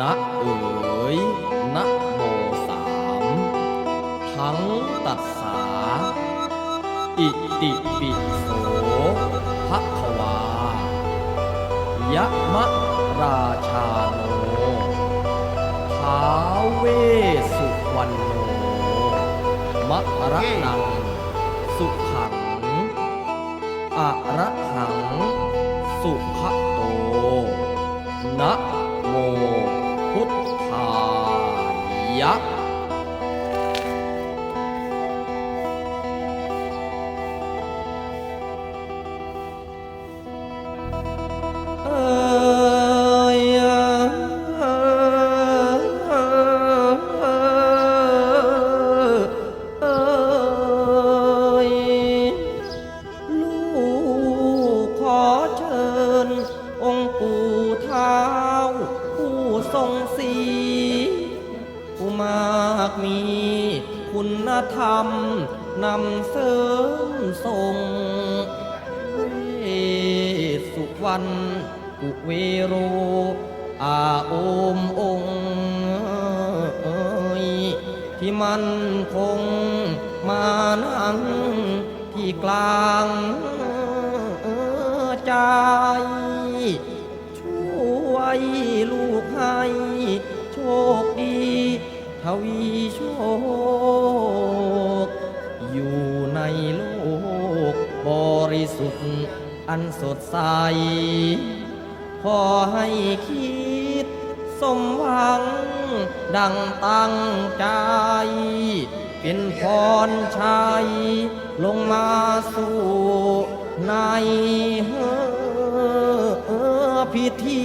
นะเอ๋ยนะโมสามทั้งตัสสา อิติปิโสภะคะวายะมะราชาโนท้าเวสุวรรณโนมะระนัง สุขังอะระหัง สุขโต นะ เท้า ผู้ทรงศีผู้มากมี คุณธรรม นำเสริมส่งเวสสุวรรณกุเวโร อาโอมองค์ที่มันคงมานั่งที่กลางใจ ทวีโชค อยู่ในโลก บริสุทธิ์อันสดใส ขอให้คิด สมหวัง ดังตั้งใจ เป็นพรชัย ลงมาสู่ในพิธี